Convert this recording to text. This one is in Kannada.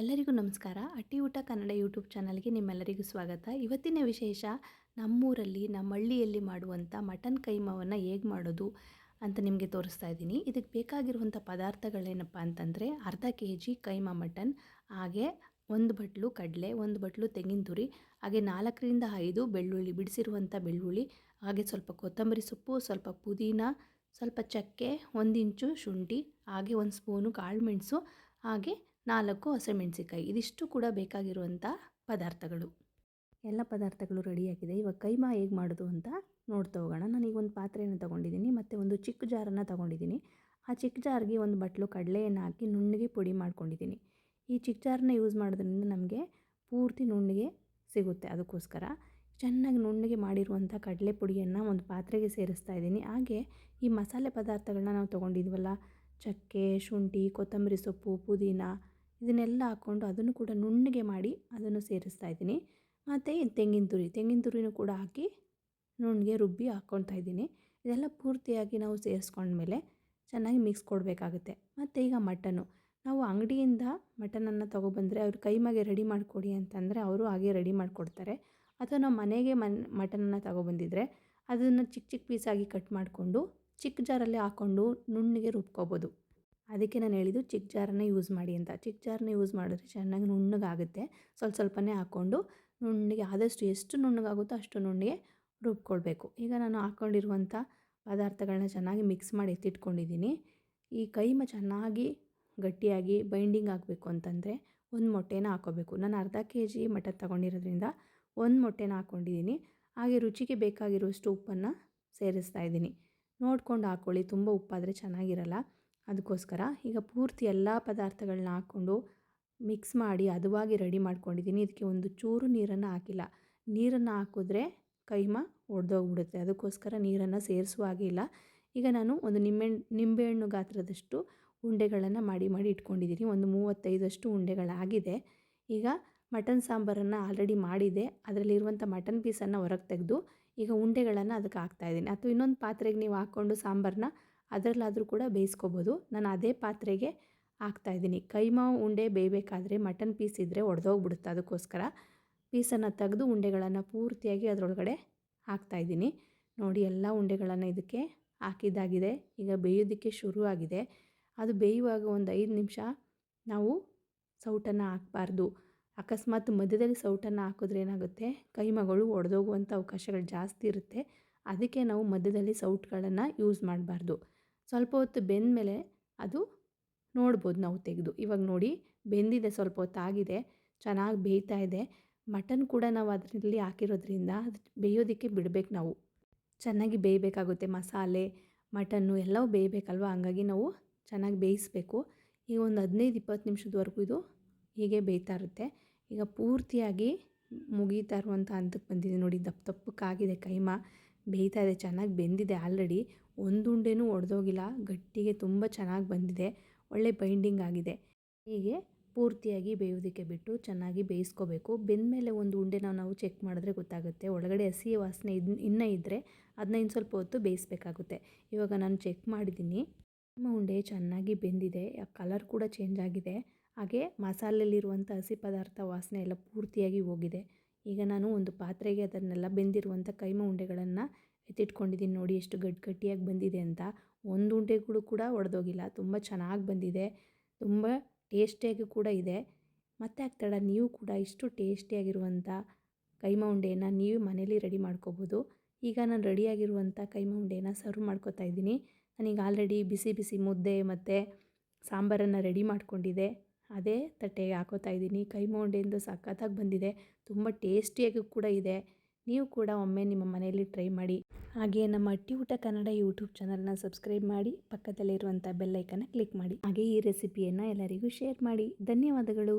ಎಲ್ಲರಿಗೂ ನಮಸ್ಕಾರ. ಅಟ್ಟಿ ಊಟ ಕನ್ನಡ ಯೂಟ್ಯೂಬ್ ಚಾನಲ್ಗೆ ನಿಮ್ಮೆಲ್ಲರಿಗೂ ಸ್ವಾಗತ. ಇವತ್ತಿನ ವಿಶೇಷ, ನಮ್ಮೂರಲ್ಲಿ ನಮ್ಮ ಹಳ್ಳಿಯಲ್ಲಿ ಮಾಡುವಂಥ ಮಟನ್ ಕೈಮವನ್ನು ಹೇಗೆ ಮಾಡೋದು ಅಂತ ನಿಮಗೆ ತೋರಿಸ್ತಾ ಇದ್ದೀನಿ. ಇದಕ್ಕೆ ಬೇಕಾಗಿರುವಂಥ ಪದಾರ್ಥಗಳೇನಪ್ಪ ಅಂತಂದರೆ, ಅರ್ಧ ಕೆ ಜಿ ಕೈಮಾ ಮಟನ್, ಹಾಗೆ ಒಂದು ಬಟ್ಲು ಕಡಲೆ, ಒಂದು ಬಟ್ಲು ತೆಂಗಿನ ತುರಿ, ಹಾಗೆ ನಾಲ್ಕರಿಂದ ಐದು ಬೆಳ್ಳುಳ್ಳಿ, ಬಿಡಿಸಿರುವಂಥ ಬೆಳ್ಳುಳ್ಳಿ, ಹಾಗೆ ಸ್ವಲ್ಪ ಕೊತ್ತಂಬರಿ ಸೊಪ್ಪು, ಸ್ವಲ್ಪ ಪುದೀನ, ಸ್ವಲ್ಪ ಚಕ್ಕೆ, ಒಂದು ಇಂಚು ಶುಂಠಿ, ಹಾಗೆ ಒಂದು ಸ್ಪೂನು ಕಾಳುಮೆಣಸು ಹಾಗೆ ನಾಲ್ಕು ಹಸಿಮೆಣಸಿಕಾಯಿ ಇದಿಷ್ಟು ಕೂಡ ಬೇಕಾಗಿರುವಂಥ ಪದಾರ್ಥಗಳು. ಎಲ್ಲ ಪದಾರ್ಥಗಳು ರೆಡಿಯಾಗಿದೆ ಇವಾಗ ಕೈಮಾ ಹೇಗೆ ಮಾಡೋದು ಅಂತ ನೋಡ್ತಾ ಹೋಗೋಣ. ನಾನೀಗ ಒಂದು ಪಾತ್ರೆಯನ್ನು ತೊಗೊಂಡಿದ್ದೀನಿ ಮತ್ತು ಒಂದು ಚಿಕ್ಕ ಜಾರನ್ನು ತೊಗೊಂಡಿದ್ದೀನಿ ಆ ಚಿಕ್ಕ ಜಾರ್ಗೆ ಒಂದು ಬಟ್ಲು ಕಡಲೆಯನ್ನು ಹಾಕಿ ನುಣ್ಣಗೆ ಪುಡಿ ಮಾಡ್ಕೊಂಡಿದ್ದೀನಿ ಈ ಚಿಕ್ಕ ಜಾರನ್ನ ಯೂಸ್ ಮಾಡೋದ್ರಿಂದ ನಮಗೆ ಪೂರ್ತಿ ನುಣ್ಣಗೆ ಸಿಗುತ್ತೆ ಅದಕ್ಕೋಸ್ಕರ. ಚೆನ್ನಾಗಿ ನುಣ್ಣಗೆ ಮಾಡಿರುವಂಥ ಕಡಲೆ ಪುಡಿಯನ್ನು ಒಂದು ಪಾತ್ರೆಗೆ ಸೇರಿಸ್ತಾ ಇದ್ದೀನಿ ಹಾಗೆ ಈ ಮಸಾಲೆ ಪದಾರ್ಥಗಳನ್ನ ನಾವು ತೊಗೊಂಡಿದ್ವಲ್ಲ, ಚಕ್ಕೆ, ಶುಂಠಿ, ಕೊತ್ತಂಬರಿ ಸೊಪ್ಪು, ಪುದೀನ ಇದನ್ನೆಲ್ಲ ಹಾಕ್ಕೊಂಡು ಅದನ್ನು ಕೂಡ ನುಣ್ಣಗೆ ಮಾಡಿ ಅದನ್ನು ಸೇರಿಸ್ತಾ ಇದ್ದೀನಿ. ಮತ್ತು ತೆಂಗಿನ ತುರಿ, ತೆಂಗಿನ ತುರಿನೂ ಕೂಡ ಹಾಕಿ ನುಣ್ಣಗೆ ರುಬ್ಬಿ ಹಾಕ್ಕೊಳ್ತಾ ಇದ್ದೀನಿ. ಇದೆಲ್ಲ ಪೂರ್ತಿಯಾಗಿ ನಾವು ಸೇರಿಸ್ಕೊಂಡ್ಮೇಲೆ ಚೆನ್ನಾಗಿ ಮಿಕ್ಸ್ ಕೊಡಬೇಕಾಗುತ್ತೆ. ಮತ್ತು ಈಗ ಮಟನ್ನು ನಾವು ಅಂಗಡಿಯಿಂದ ಮಟನನ್ನು ತೊಗೊಬಂದರೆ ಅವ್ರು ಕೈಮಾಗೆ ರೆಡಿ ಮಾಡಿಕೊಡಿ ಅಂತಂದರೆ ಅವರು ಹಾಗೆ ರೆಡಿ ಮಾಡಿಕೊಡ್ತಾರೆ. ಅಥವಾ ನಾವು ಮನೆಗೆ ಮನ್, ಮಟನನ್ನು ತೊಗೊಬಂದಿದ್ರೆ ಅದನ್ನು ಚಿಕ್ಕ ಚಿಕ್ಕ ಪೀಸಾಗಿ ಕಟ್ ಮಾಡಿಕೊಂಡು ಚಿಕ್ಕ ಜಾರಲ್ಲಿ ಹಾಕ್ಕೊಂಡು ನುಣ್ಣಗೆ ರುಬ್ಕೋಬೋದು. ಅದಕ್ಕೆ ನಾನು ಹೇಳಿದ್ದು ಚಿಕ್ಕ ಜಾರನ್ನ ಯೂಸ್ ಮಾಡಿ ಅಂತ. ಚಿಕ್ಕ ಜಾರನ್ನ ಯೂಸ್ ಮಾಡಿದ್ರೆ ಚೆನ್ನಾಗಿ ನುಣ್ಣಗಾಗುತ್ತೆ. ಸ್ವಲ್ಪ ಸ್ವಲ್ಪನೇ ಹಾಕ್ಕೊಂಡು ನುಣ್ಣಗೆ ಆದಷ್ಟು ಎಷ್ಟು ನುಣ್ಣಗಾಗುತ್ತೋ ಅಷ್ಟು ನುಣ್ಣಗೆ ರುಬ್ಕೊಳ್ಬೇಕು. ಈಗ ನಾನು ಹಾಕ್ಕೊಂಡಿರುವಂಥ ಪದಾರ್ಥಗಳನ್ನ ಚೆನ್ನಾಗಿ ಮಿಕ್ಸ್ ಮಾಡಿ ಎತ್ತಿಟ್ಕೊಂಡಿದ್ದೀನಿ. ಈ ಕೈಮ ಚೆನ್ನಾಗಿ ಗಟ್ಟಿಯಾಗಿ ಬೈಂಡಿಂಗ್ ಆಗಬೇಕು ಅಂತಂದರೆ ಒಂದು ಮೊಟ್ಟೆನ ಹಾಕೋಬೇಕು. ನಾನು ಅರ್ಧ ಕೆ ಜಿ ಮಟನ್ ತೊಗೊಂಡಿರೋದ್ರಿಂದ ಒಂದು ಮೊಟ್ಟೆನ ಹಾಕ್ಕೊಂಡಿದ್ದೀನಿ. ಹಾಗೆ ರುಚಿಗೆ ಬೇಕಾಗಿರುವಷ್ಟು ಉಪ್ಪನ್ನು ಸೇರಿಸ್ತಾ ಇದ್ದೀನಿ. ನೋಡ್ಕೊಂಡು ಹಾಕ್ಕೊಳ್ಳಿ ತುಂಬ ಉಪ್ಪಾದರೆ ಚೆನ್ನಾಗಿರಲ್ಲ. ಅದಕ್ಕೋಸ್ಕರ ಈಗ ಪೂರ್ತಿ ಎಲ್ಲ ಪದಾರ್ಥಗಳನ್ನ ಹಾಕ್ಕೊಂಡು ಮಿಕ್ಸ್ ಮಾಡಿ ಅದುವಾಗಿ ರೆಡಿ ಮಾಡ್ಕೊಂಡಿದ್ದೀನಿ. ಇದಕ್ಕೆ ಒಂದು ಚೂರು ನೀರನ್ನು ಹಾಕಿಲ್ಲ. ನೀರನ್ನು ಹಾಕಿದ್ರೆ ಕೈಮ ಒಡೆದೋಗ್ಬಿಡುತ್ತೆ. ಅದಕ್ಕೋಸ್ಕರ ನೀರನ್ನು ಸೇರಿಸುವ ಹಾಗಿಲ್ಲ ಈಗ ನಾನು ಒಂದು ನಿಂಬೆಹಣ್ಣು ನಿಂಬೆಹಣ್ಣು ಗಾತ್ರದಷ್ಟು ಉಂಡೆಗಳನ್ನು ಮಾಡಿ ಮಾಡಿ ಇಟ್ಕೊಂಡಿದ್ದೀನಿ. ಒಂದು ಮೂವತ್ತೈದಷ್ಟು ಉಂಡೆಗಳಾಗಿದೆ. ಈಗ ಮಟನ್ ಸಾಂಬಾರನ್ನು ಆಲ್ರೆಡಿ ಮಾಡಿದೆ. ಅದರಲ್ಲಿರುವಂಥ ಮಟನ್ ಪೀಸನ್ನು ಹೊರಗೆ ತೆಗೆದು ಈಗ ಉಂಡೆಗಳನ್ನು ಅದಕ್ಕೆ ಹಾಕ್ತಾಯಿದ್ದೀನಿ ಅಥವಾ ಇನ್ನೊಂದು ಪಾತ್ರೆಗೆ ನೀವು ಹಾಕ್ಕೊಂಡು ಸಾಂಬಾರನ್ನ ಅದರಲ್ಲಾದರೂ ಕೂಡ ಬೇಯಿಸ್ಕೋಬೋದು. ನಾನು ಅದೇ ಪಾತ್ರೆಗೆ ಹಾಕ್ತಾಯಿದ್ದೀನಿ ಕೈಮಾ ಉಂಡೆ ಬೇಯಬೇಕಾದ್ರೆ ಮಟನ್ ಪೀಸ್ ಇದ್ದರೆ ಒಡೆದೋಗ್ಬಿಡುತ್ತೆ ಅದಕ್ಕೋಸ್ಕರ. ಪೀಸನ್ನು ತೆಗೆದು ಉಂಡೆಗಳನ್ನು ಪೂರ್ತಿಯಾಗಿ ಅದರೊಳಗಡೆ ಹಾಕ್ತಾಯಿದ್ದೀನಿ ನೋಡಿ, ಎಲ್ಲ ಉಂಡೆಗಳನ್ನು ಇದಕ್ಕೆ ಹಾಕಿದ್ದಾಗಿದೆ. ಈಗ ಬೇಯೋದಕ್ಕೆ ಆಗಿದೆ ಅದು ಬೇಯುವಾಗ ಒಂದು ಐದು ನಿಮಿಷ ನಾವು ಸೌಟನ್ನು ಹಾಕಬಾರ್ದು. ಅಕಸ್ಮಾತ್ ಮಧ್ಯದಲ್ಲಿ ಸೌಟನ್ನು ಹಾಕಿದ್ರೆ ಏನಾಗುತ್ತೆ? ಕೈಮಗಳು ಒಡೆದೋಗುವಂಥ ಅವಕಾಶಗಳು ಜಾಸ್ತಿ ಇರುತ್ತೆ. ಅದಕ್ಕೆ ನಾವು ಮಧ್ಯದಲ್ಲಿ ಸೌಟ್ಗಳನ್ನು ಯೂಸ್ ಮಾಡಬಾರ್ದು. ಸ್ವಲ್ಪ ಹೊತ್ತು ಬೆಂದ ಮೇಲೆ ಅದು ನೋಡ್ಬೋದು ನಾವು ತೆಗೆದು. ಇವಾಗ ನೋಡಿ, ಬೆಂದಿದೆ, ಸ್ವಲ್ಪ ಹೊತ್ತಾಗಿದೆ ಚೆನ್ನಾಗಿ ಬೇಯ್ತಾ ಇದೆ. ಮಟನ್ ಕೂಡ ನಾವು ಅದರಲ್ಲಿ ಹಾಕಿರೋದ್ರಿಂದ ಅದು ಬೇಯೋದಕ್ಕೆ ಬಿಡಬೇಕು ನಾವು. ಚೆನ್ನಾಗಿ ಬೇಯಬೇಕಾಗುತ್ತೆ ಮಸಾಲೆ, ಮಟನ್ನು ಎಲ್ಲವೂ ಬೇಯಬೇಕಲ್ವ? ಹಂಗಾಗಿ ನಾವು ಚೆನ್ನಾಗಿ ಬೇಯಿಸಬೇಕು. ಈಗ ಒಂದು ಹದಿನೈದು, ಇಪ್ಪತ್ತು ನಿಮಿಷದವರೆಗೂ ಇದು ಹೀಗೆ ಬೇಯ್ತಾ ಇರುತ್ತೆ. ಈಗ ಪೂರ್ತಿಯಾಗಿ ಮುಗೀತಾ ಇರುವಂಥ ಹಂತಕ್ಕೆ ಬಂದಿದೆ ನೋಡಿ, ದಪ್ಪ ದಪ್ಪಕ್ಕಾಗಿದೆ ಕೈಮಾ. ಬೇಯ್ತಾ ಇದೆ, ಚೆನ್ನಾಗಿ ಬೆಂದಿದೆ ಆಲ್ರೆಡಿ. ಒಂದು ಉಂಡೆನೂ ಒಡೆದೋಗಿಲ್ಲ. ಗಟ್ಟಿಗೆ ತುಂಬ ಚೆನ್ನಾಗಿ ಬಂದಿದೆ. ಒಳ್ಳೆ ಬೈಂಡಿಂಗ್ ಆಗಿದೆ. ಹೀಗೆ ಪೂರ್ತಿಯಾಗಿ ಬೇಯೋದಕ್ಕೆ ಬಿಟ್ಟು ಚೆನ್ನಾಗಿ ಬೇಯಿಸ್ಕೋಬೇಕು. ಬೆಂದಮೇಲೆ ಒಂದು ಉಂಡೆನ ನಾವು ಚೆಕ್ ಮಾಡಿದ್ರೆ ಗೊತ್ತಾಗುತ್ತೆ. ಒಳಗಡೆ ಹಸಿ ವಾಸನೆ ಇದ್, ಇನ್ನೂ ಇದ್ದರೆ ಅದನ್ನ ಇನ್ನು ಸ್ವಲ್ಪ ಹೊತ್ತು ಬೇಯಿಸ್ಬೇಕಾಗುತ್ತೆ. ಇವಾಗ ನಾನು ಚೆಕ್ ಮಾಡಿದ್ದೀನಿ. ನಮ್ಮ ಉಂಡೆ ಚೆನ್ನಾಗಿ ಬೆಂದಿದೆ. ಕಲರ್ ಕೂಡ ಚೇಂಜ್ ಆಗಿದೆ. ಹಾಗೆ ಮಸಾಲೆಯಲ್ಲಿರುವಂಥ ಹಸಿ ಪದಾರ್ಥ ವಾಸನೆ ಎಲ್ಲ ಪೂರ್ತಿಯಾಗಿ ಹೋಗಿದೆ. ಈಗ ನಾನು ಒಂದು ಪಾತ್ರೆಗೆ ಅದನ್ನೆಲ್ಲ ಬೆಂದಿರುವಂಥ ಕೈಮ ಉಂಡೆಗಳನ್ನು ಎತ್ತಿಟ್ಕೊಂಡಿದ್ದೀನಿ ನೋಡಿ ಎಷ್ಟು ಗಟ್ಟಿ ಗಟ್ಟಿಯಾಗಿ ಬಂದಿದೆ ಅಂತ. ಒಂದು ಉಂಡೆಗಳು ಕೂಡ ಒಡೆದೋಗಿಲ್ಲ. ತುಂಬ ಚೆನ್ನಾಗಿ ಬಂದಿದೆ. ತುಂಬ ಟೇಸ್ಟಿಯಾಗಿ ಕೂಡ ಇದೆ. ಮತ್ತೆ ಆಗ್ತಾಡ ನೀವು ಕೂಡ ಇಷ್ಟು ಟೇಸ್ಟಿಯಾಗಿರುವಂಥ ಕೈಮಾ ಉಂಡೆಯನ್ನು ನೀವು ಮನೇಲಿ ರೆಡಿ ಮಾಡ್ಕೋಬೋದು. ಈಗ ನಾನು ರೆಡಿಯಾಗಿರುವಂಥ ಕೈಮಾ ಉಂಡೆನ ಸರ್ವ್ ಮಾಡ್ಕೋತಾ ಇದ್ದೀನಿ. ನಾನೀಗ ಆಲ್ರೆಡಿ ಬಿಸಿ ಬಿಸಿ ಮುದ್ದೆ ಮತ್ತು ಸಾಂಬಾರನ್ನು ರೆಡಿ ಮಾಡ್ಕೊಂಡಿದೆ. ಅದೇ ತಟ್ಟೆಗೆ ಹಾಕೋತಾ ಇದ್ದೀನಿ. ಕೈಮಾ ಉಂಡೆಯಿಂದ ಸಖತ್ತಾಗಿ ಬಂದಿದೆ. ತುಂಬ ಟೇಸ್ಟಿಯಾಗಿ ಕೂಡ ಇದೆ. ನೀವು ಕೂಡ ಒಮ್ಮೆ ನಿಮ್ಮ ಮನೆಯಲ್ಲಿ ಟ್ರೈ ಮಾಡಿ. ಹಾಗೆ ನಮ್ಮ ಅಟ್ಟಿ ಊಟ ಕನ್ನಡ ಯೂಟ್ಯೂಬ್ ಚಾನಲ್ನ ಸಬ್ಸ್ಕ್ರೈಬ್ ಮಾಡಿ, ಪಕ್ಕದಲ್ಲಿರುವಂಥ ಬೆಲ್ಲೈಕನ್ನ ಕ್ಲಿಕ್ ಮಾಡಿ. ಹಾಗೆ ಈ ರೆಸಿಪಿಯನ್ನು ಎಲ್ಲರಿಗೂ ಶೇರ್ ಮಾಡಿ. ಧನ್ಯವಾದಗಳು.